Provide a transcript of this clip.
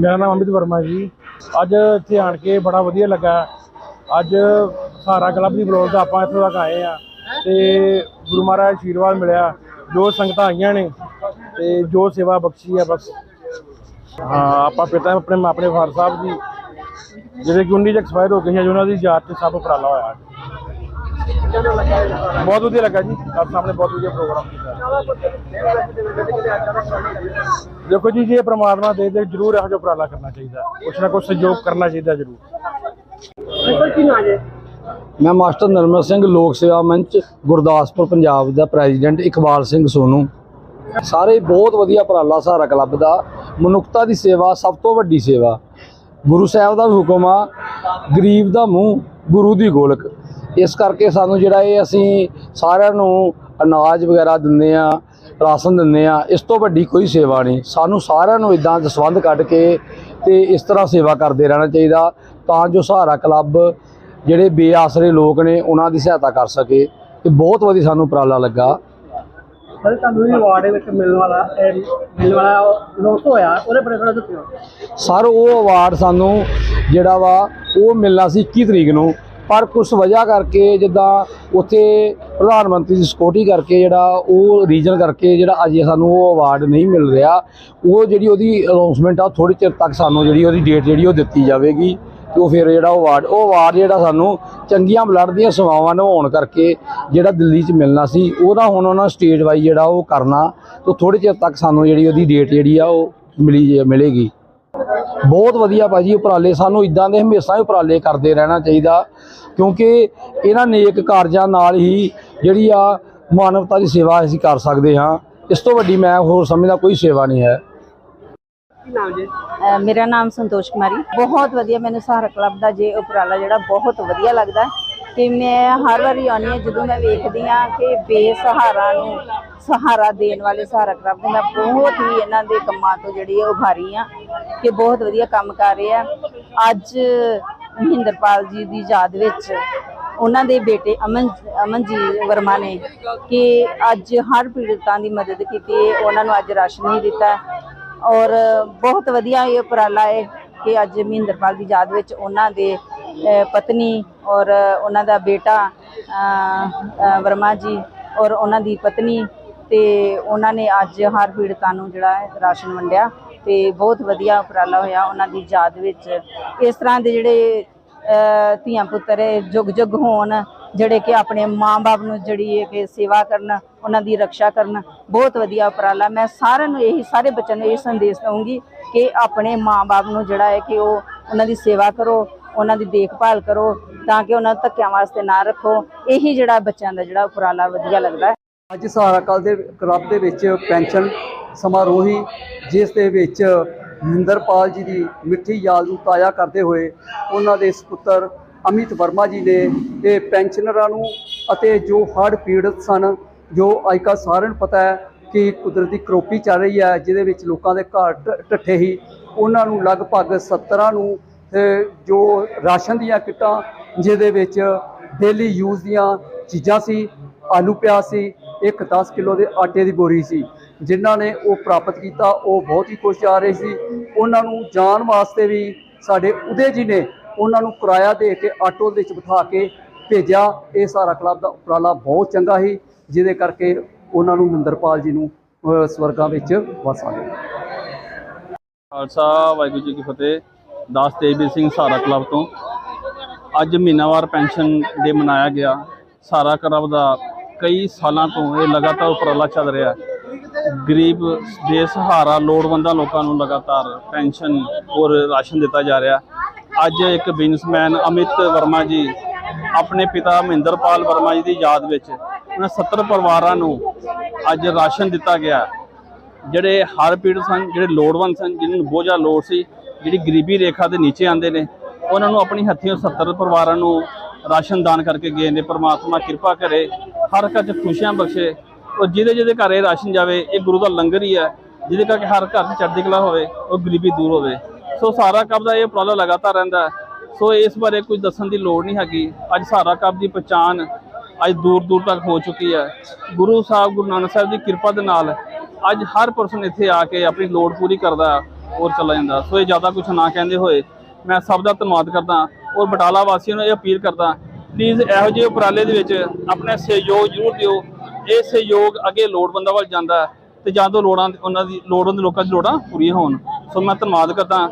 ਮੇਰਾ ਨਾਮ ਅਮਿਤ ਵਰਮਾ ਜੀ। ਅੱਜ ਇੱਥੇ ਆਣ ਕੇ ਬੜਾ ਵਧੀਆ ਲੱਗਾ। ਅੱਜ ਸਹਾਰਾ ਕਲੱਬ ਦੀ ਬਲੋਗ ਦਾ ਆਪਾਂ ਇੱਥੋਂ ਤੱਕ ਆਏ ਆ। ਤੇ ਗੁਰੂ ਮਹਾਰਾਜ ਦਾ ਆਸ਼ੀਰਵਾਦ ਮਿਲਿਆ। ਜੋ ਸੰਗਤਾਂ ਆਈਆਂ ਨੇ, ਤੇ ਜੋ ਸੇਵਾ ਬਖਸ਼ੀ ਆ ਬਸ। ਹਾਂ, ਆਪਾਂ ਪਿਤਾ ਆਪਣੇ ਆਪਣੇ ਫਾਦਰ ਸਾਹਿਬ ਜੀ, ਜਿਹੜੇ ਕਿ 19 ਚ ਐਕਸਪਾਇਰ ਹੋ ਗਏ ਸੀ ਅੱਜ ਉਹਨਾਂ ਦੀ ਯਾਦ ਚ ਸਭ ਉਪਰਾਲਾ ਹੋਇਆ। ਬਹੁਤ ਵਧੀਆ ਲੱਗਾ ਜੀ। ਆਪ ਸਾਹਮਣੇ ਬਹੁਤ ਵਧੀਆ ਪ੍ਰੋਗਰਾਮ ਕੀਤਾ। ਦੇਖੋ ਜੀ ਜੇ ਪ੍ਰਮਾਤਮਾ ਦੇ ਦੇ ਜਰੂਰ ਇਹੋ ਜਿਹਾ ਉਪਰਾਲਾ ਕਰਨਾ ਚਾਹੀਦਾ। ਕੁਛ ਨਾ ਕੁਛ ਸਹਿਯੋਗ ਕਰਨਾ ਚਾਹੀਦਾ ਜਰੂਰ। ਮੈਂ ਮਾਸਟਰ ਨਰਮਲ ਸਿੰਘ ਲੋਕ ਸੇਵਾ ਮੰਚ ਗੁਰਦਾਸਪੁਰ ਪੰਜਾਬ ਦਾ ਪ੍ਰੈਜ਼ੀਡੈਂਟ ਇਕਬਾਲ ਸਿੰਘ ਸੋਨੂ। ਸਾਰੇ ਬਹੁਤ ਵਧੀਆ ਉਪਰਾਲਾ ਸਹਾਰਾ ਕਲੱਬ ਦਾ। ਮਨੁੱਖਤਾ ਦੀ ਸੇਵਾ ਸਭ ਤੋਂ ਵੱਡੀ ਸੇਵਾ। ਗੁਰੂ ਸਾਹਿਬ ਦਾ ਹੁਕਮ ਆ ਗਰੀਬ ਦਾ ਮੂੰਹ ਗੁਰੂ ਦੀ ਗੋਲਕ। ਇਸ ਕਰਕੇ ਸਾਨੂੰ ਜਿਹੜਾ ਇਹ ਅਸੀਂ ਸਾਰਿਆਂ ਨੂੰ ਅਨਾਜ ਵਗੈਰਾ ਦਿੰਦੇ ਆ ਰਾਸ਼ਨ ਦਿੰਦੇ ਆ ਇਸ ਤੋਂ ਵੱਡੀ ਕੋਈ ਸੇਵਾ ਨਹੀਂ। ਸਾਨੂੰ ਸਾਰਿਆਂ ਨੂੰ ਇਦਾਂ ਦਸਵੰਧ ਕੱਢ ਕੇ ਤੇ ਇਸ ਤਰ੍ਹਾਂ ਸੇਵਾ ਕਰਦੇ ਰਹਿਣਾ ਚਾਹੀਦਾ ਤਾਂ ਜੋ ਸਹਾਰਾ ਕਲੱਬ ਜਿਹੜੇ ਬੇਆਸਰੇ ਲੋਕ ਨੇ ਉਹਨਾਂ ਦੀ ਸਹਾਇਤਾ ਕਰ ਸਕੇ ਤੇ ਬਹੁਤ ਵਧੀਆ ਸਾਨੂੰ ਉਪਰਾਲਾ ਲੱਗਾ। ਸਰ ਤੁਹਾਨੂੰ ਇਹ ਅਵਾਰਡ ਵਿੱਚ ਮਿਲਣ ਵਾਲਾ ਇਹ ਮਿਲਣ ਵਾਲਾ ਲੋਕ ਹੋਇਆ ਉਹਦੇ ਬਾਰੇ ਥੋੜਾ ਦੱਸਿਓ। ਸਰ ਉਹ ਅਵਾਰਡ ਸਾਨੂੰ ਜਿਹੜਾ ਵਾ ਉਹ ਮਿਲਣਾ ਸੀ 21 ਤਰੀਕ ਨੂੰ। ਪਰ ਕੁਝ ਵਜ੍ਹਾ ਕਰਕੇ ਜਿੱਦਾਂ ਉੱਥੇ ਪ੍ਰਧਾਨ ਮੰਤਰੀ ਦੀ ਸਿਕਿਉਰਿਟੀ ਕਰਕੇ ਜਿਹੜਾ ਉਹ ਰੀਜਨ ਕਰਕੇ ਜਿਹੜਾ ਅਜੇ ਸਾਨੂੰ ਉਹ ਅਵਾਰਡ ਨਹੀਂ ਮਿਲ ਰਿਹਾ, ਉਹ ਜਿਹੜੀ ਉਹਦੀ ਅਨਾਉਂਸਮੈਂਟ ਆ ਥੋੜੀ ਚਿਰ ਤੱਕ ਸਾਨੂੰ ਜਿਹੜੀ ਉਹਦੀ ਡੇਟ ਜਿਹੜੀ ਉਹ ਦਿੱਤੀ ਜਾਵੇਗੀ ਤੇ ਉਹ ਫਿਰ ਜਿਹੜਾ ਉਹ ਅਵਾਰਡ ਉਹ ਅਵਾਰਡ ਜਿਹੜਾ ਸਾਨੂੰ ਚੰਗੀਆਂ ਬਲੱਡ ਦੀਆਂ ਸੇਵਾਵਾਂ ਨਿਭਾਉਣ ਕਰਕੇ ਜਿਹੜਾ ਦਿੱਲੀ 'ਚ ਮਿਲਣਾ ਸੀ, ਉਹਦਾ ਹੁਣ ਉਹਨਾਂ ਸਟੇਟ ਵਾਈਜ਼ ਜਿਹੜਾ ਉਹ ਕਰਨਾ, ਤੇ ਥੋੜੇ ਚਿਰ ਤੱਕ ਸਾਨੂੰ ਜਿਹੜੀ ਉਹਦੀ ਡੇਟ ਜਿਹੜੀ ਆ, ਉਹ ਮਿਲੀ ਮਿਲੇਗੀ। ਬਹੁਤ ਵਧੀਆ ਭਾਜੀ ਉਪਰਾਲੇ ਸਾਨੂੰ ਇਦਾਂ ਦੇ ਹਮੇਸ਼ਾ ਹੀ ਉਪਰਾਲੇ ਕਰਦੇ ਰਹਿਣਾ ਚਾਹੀਦਾ ਕਿਉਂਕਿ ਇਹਨਾਂ ਨੇਕ ਕਾਰਜਾਂ ਨਾਲ ਹੀ ਜਿਹੜੀ ਆ ਮਾਨਵਤਾ ਦੀ ਸੇਵਾ ਅਸੀਂ ਕਰ ਸਕਦੇ ਹਾਂ। ਇਸ ਤੋਂ ਵੱਡੀ ਮੈਂ ਹੋਰ ਸਮਝਦਾ ਕੋਈ ਸੇਵਾ ਨਹੀਂ ਹੈ। ਮੇਰਾ ਨਾਮ ਸੰਤੋਸ਼ ਕੁਮਾਰੀ। ਬਹੁਤ ਵਧੀਆ ਮੈਨੂੰ ਸਹਾਰਾ ਕਲੱਬ ਦਾ ਜੇ ਉਪਰਾਲਾ ਜਿਹੜਾ ਬਹੁਤ ਵਧੀਆ ਲੱਗਦਾ ਕਿ ਮੈਂ ਹਰ ਵਾਰੀ ਆਉਂਦੀ ਹਾਂ ਜਦੋਂ ਮੈਂ ਵੇਖਦੀ ਹਾਂ ਕਿ ਬੇਸਹਾਰਾ ਨੂੰ ਸਹਾਰਾ ਦੇਣ ਵਾਲੇ ਸਹਾਰਾ ਕਲੱਬ ਦੇ ਮੈਂ ਬਹੁਤ ਹੀ ਇਹਨਾਂ ਦੇ ਕੰਮਾਂ ਤੋਂ ਜਿਹੜੀ ਹੈ ਉਭਾਰੀ ਆ ਕਿ ਬਹੁਤ ਵਧੀਆ ਕੰਮ ਕਰ ਰਹੇ ਆ। ਅੱਜ ਮਹਿੰਦਰਪਾਲ ਜੀ ਦੀ ਯਾਦ ਵਿੱਚ ਉਹਨਾਂ ਦੇ ਬੇਟੇ ਅਮਨ ਅਮਨ ਜੀ ਵਰਮਾ ਨੇ ਕਿ ਅੱਜ ਹਰ ਪੀੜਤਾਂ ਦੀ ਮਦਦ ਕੀਤੀ ਉਹਨਾਂ ਨੂੰ ਅੱਜ ਰਾਸ਼ਨ ਨਹੀਂ ਦਿੱਤਾ। ਔਰ ਬਹੁਤ ਵਧੀਆ ਇਹ ਉਪਰਾਲਾ ਹੈ ਕਿ ਅੱਜ ਮਹਿੰਦਰਪਾਲ ਦੀ ਯਾਦ ਵਿੱਚ ਉਹਨਾਂ ਦੇ ਪਤਨੀ ਔਰ ਉਹਨਾਂ ਦਾ ਬੇਟਾ ਵਰਮਾ ਜੀ ਔਰ ਉਹਨਾਂ ਦੀ ਪਤਨੀ ਤੇ ਉਹਨਾਂ ਨੇ ਅੱਜ ਹਰ ਪੀੜਤਾਂ ਨੂੰ ਜਿਹੜਾ ਰਾਸ਼ਨ ਵੰਡਿਆ। ਤੇ ਬਹੁਤ ਵਧੀਆ ਉਪਰਾਲਾ ਹੋਇਆ ਉਹਨਾਂ ਦੀ ਯਾਦ ਵਿੱਚ। ਇਸ ਤਰ੍ਹਾਂ ਦੇ ਜਿਹੜੇ ਧੀਆਂ ਪੁੱਤਰ ਜੁਗ ਜੁਗ ਹੋਣ, ਜਿਹੜੇ ਕਿ ਆਪਣੇ ਮਾਂ-ਬਾਪ ਨੂੰ ਜਿਹੜੀ ਹੈ ਕਿ ਸੇਵਾ ਕਰਨ, ਉਹਨਾਂ ਦੀ ਰੱਖਿਆ ਕਰਨ, ਬਹੁਤ ਵਧੀਆ ਉਪਰਾਲਾ। ਮੈਂ ਸਾਰਿਆਂ ਨੂੰ ਇਹੀ, ਸਾਰੇ ਬੱਚਿਆਂ ਨੂੰ ਇਹ ਸੰਦੇਸ਼ ਦਵਾਂਗੀ ਕਿ ਆਪਣੇ ਮਾਂ-ਬਾਪ ਨੂੰ ਜਿਹੜਾ ਹੈ ਕਿ ਉਹ ਉਹਨਾਂ ਦੀ ਸੇਵਾ ਕਰੋ, ਉਹਨਾਂ ਦੀ ਦੇਖਭਾਲ ਕਰੋ, ਤਾਂ ਕਿ ਉਹਨਾਂ ਨੂੰ ਧੱਕਿਆਂ ਵਾਸਤੇ ਨਾ ਰੱਖੋ। ਇਹੀ ਜਿਹੜਾ ਬੱਚਿਆਂ ਦਾ ਜਿਹੜਾ ਉਪਰਾਲਾ ਵਧੀਆ ਲੱਗਦਾ ਅੱਜ ਸਹਾਰਾ ਕਲ ਦੇ ਕਲੱਬ ਦੇ ਵਿੱਚ ਪੈਨਸ਼ਨ ਸਮਾਰੋਹੀ, ਜਿਸ ਦੇ ਵਿੱਚ ਮਹਿੰਦਰਪਾਲ ਜੀ ਦੀ ਮਿੱਠੀ ਯਾਦ ਨੂੰ ਤਾਜ਼ਾ ਕਰਦੇ ਹੋਏ ਉਹਨਾਂ ਦੇ ਸੁਪੁੱਤਰ ਅਮਿਤ ਵਰਮਾ ਜੀ ਨੇ ਇਹ ਪੈਨਸ਼ਨਰਾਂ ਨੂੰ ਅਤੇ ਜੋ ਹੜ੍ਹ ਪੀੜਤ ਸਨ, ਜੋ ਅੱਜ ਕੱਲ੍ਹ ਸਾਰਿਆਂ ਨੂੰ ਪਤਾ ਹੈ ਕਿ ਕੁਦਰਤੀ ਕਰੋਪੀ ਚੱਲ ਰਹੀ ਹੈ, ਜਿਹਦੇ ਵਿੱਚ ਲੋਕਾਂ ਦੇ ਘਰ ਢ- ਢੱਠੇ ਹੀ ਉਹਨਾਂ ਨੂੰ ਲਗਭਗ 17 ਨੂੰ ਜੋ ਰਾਸ਼ਨ ਦੀਆਂ ਕਿੱਟਾਂ, ਜਿਹਦੇ ਵਿੱਚ ਡੇਲੀ ਯੂਜ਼ ਦੀਆਂ ਚੀਜ਼ਾਂ ਸੀ, ਆਲੂ ਪਿਆਜ਼ ਸੀ, ਇੱਕ 10 ਕਿਲੋ ਦੇ ਆਟੇ ਦੀ ਬੋਰੀ ਸੀ। ਜਿਨ੍ਹਾਂ ਨੇ ਉਹ ਪ੍ਰਾਪਤ ਕੀਤਾ, ਉਹ ਬਹੁਤ ਹੀ ਖੁਸ਼ ਆ ਰਹੇ ਸੀ। ਉਹਨਾਂ ਨੂੰ ਜਾਣ ਵਾਸਤੇ ਵੀ ਸਾਡੇ ਉਦੇ ਜੀ ਨੇ ਉਹਨਾਂ ਨੂੰ ਕਿਰਾਇਆ ਦੇ ਕੇ ਆਟੋ ਦੇ ਵਿੱਚ ਬਿਠਾ ਕੇ ਭੇਜਿਆ। ਇਹ ਸਾਰਾ ਕਲੱਬ ਦਾ ਉਪਰਾਲਾ ਬਹੁਤ ਚੰਗਾ ਸੀ, ਜਿਹਦੇ ਕਰਕੇ ਉਹਨਾਂ ਨੂੰ ਮਹਿੰਦਰਪਾਲ ਜੀ ਨੂੰ ਸਵਰਗਾਂ ਵਿੱਚ ਵਸਾ ਲਿਆ ਖਾਲਸਾ, ਵਾਹਿਗੁਰੂ ਜੀ ਕੀ ਫਤਿਹ। ਦਾਸ ਤੇਜਵੀਰ ਸਿੰਘ ਸਾਰਾ ਕਲੱਬ ਤੋਂ। ਅੱਜ ਮਹੀਨਾਵਾਰ ਪੈਨਸ਼ਨ ਡੇ ਮਨਾਇਆ ਗਿਆ। ਸਾਰਾ ਕਲੱਬ ਦਾ ਕਈ ਸਾਲਾਂ ਤੋਂ ਇਹ ਲਗਾਤਾਰ ਉਪਰਾਲਾ ਚੱਲ ਰਿਹਾ ਹੈ। ਗਰੀਬ ਬੇਸਹਾਰਾ, ਲੋੜਵੰਦਾਂ ਲੋਕਾਂ ਨੂੰ ਲਗਾਤਾਰ ਪੈਨਸ਼ਨ ਔਰ ਰਾਸ਼ਨ ਦਿੱਤਾ ਜਾ ਰਿਹਾ। ਅੱਜ ਇੱਕ ਬਿਜ਼ਨਸਮੈਨ ਅਮਿਤ ਵਰਮਾ ਜੀ ਆਪਣੇ ਪਿਤਾ ਮਹਿੰਦਰਪਾਲ ਵਰਮਾ ਜੀ ਦੀ ਯਾਦ ਵਿੱਚ ਉਹਨਾਂ 70 ਪਰਿਵਾਰਾਂ ਨੂੰ ਅੱਜ ਰਾਸ਼ਨ ਦਿੱਤਾ ਗਿਆ। ਜਿਹੜੇ ਹਰ ਪੀੜਤ ਸਨ, ਜਿਹੜੇ ਲੋੜਵੰਦ ਸਨ, ਜਿਨ੍ਹਾਂ ਨੂੰ ਬੋਝਾ ਲੋੜ ਸੀ, ਜਿਹੜੀ ਗਰੀਬੀ ਰੇਖਾ ਦੇ ਨੀਚੇ ਆਂਦੇ ਨੇ, ਉਹਨਾਂ ਨੂੰ ਆਪਣੀ ਹੱਥੀਂ 70 ਪਰਿਵਾਰਾਂ ਨੂੰ ਰਾਸ਼ਨ ਦਾਨ ਕਰਕੇ ਗਏ ਨੇ। ਪ੍ਰਮਾਤਮਾ ਕਿਰਪਾ ਕਰੇ, ਹਰ ਘਰ 'ਚ ਖੁਸ਼ੀਆਂ ਬਖਸ਼ੇ ਉਹ ਜਿਹਦੇ ਜਿਹਦੇ ਘਰ ਇਹ ਰਾਸ਼ਨ ਜਾਵੇ, ਇਹ ਗੁਰੂ ਦਾ ਲੰਗਰ ਹੀ ਹੈ, ਜਿਹਦੇ ਕਰਕੇ ਹਰ ਘਰ 'ਚ ਚੜ੍ਹਦੀ ਕਲਾ ਹੋਵੇ, ਉਹ ਗਰੀਬੀ ਦੂਰ ਹੋਵੇ। ਸੋ ਸਾਰਾ ਕੱਪ ਦਾ ਇਹ ਉਪਰਾਲਾ ਲਗਾਤਾਰ ਰਹਿੰਦਾ ਸੋ ਇਸ ਬਾਰੇ ਕੁਝ ਦੱਸਣ ਦੀ ਲੋੜ ਨਹੀਂ ਹੈਗੀ। ਅੱਜ ਸਾਰਾ ਕੱਪ ਦੀ ਪਛਾਣ ਅੱਜ ਦੂਰ ਦੂਰ ਤੱਕ ਹੋ ਚੁੱਕੀ ਹੈ। ਗੁਰੂ ਸਾਹਿਬ, ਗੁਰੂ ਨਾਨਕ ਸਾਹਿਬ ਦੀ ਕਿਰਪਾ ਦੇ ਨਾਲ ਅੱਜ ਹਰ ਪਰਸਨ ਇੱਥੇ ਆ ਕੇ ਆਪਣੀ ਲੋੜ ਪੂਰੀ ਕਰਦਾ ਔਰ ਚਲਾ ਜਾਂਦਾ ਸੋ ਇਹ ਜ਼ਿਆਦਾ ਕੁਝ ਨਾ ਕਹਿੰਦੇ ਹੋਏ ਮੈਂ ਸਭ ਦਾ ਧੰਨਵਾਦ ਕਰਦਾ ਔਰ ਬਟਾਲਾ ਵਾਸੀਆਂ ਨੂੰ ਇਹ ਅਪੀਲ ਕਰਦਾ ਪਲੀਜ਼ ਇਹੋ ਜਿਹੇ ਉਪਰਾਲੇ ਦੇ ਵਿੱਚ ਆਪਣਾ ਸਹਿਯੋਗ ਜ਼ਰੂਰ ਦਿਓ। ਇਹ ਸਹਿਯੋਗ ਅੱਗੇ ਲੋੜਵੰਦਾਂ ਵੱਲ ਜਾਂਦਾ ਹੈ ਤੇ ਜਾਂ ਤੋਂ ਲੋੜਾਂ ਉਹਨਾਂ ਦੀ ਲੋੜਵੰਦ ਲੋਕਾਂ ਦੀ ਲੋੜਾਂ ਪੂਰੀਆਂ ਹੋਣ। ਸੋ ਮੈਂ ਧੰਨਵਾਦ ਕਰਦਾ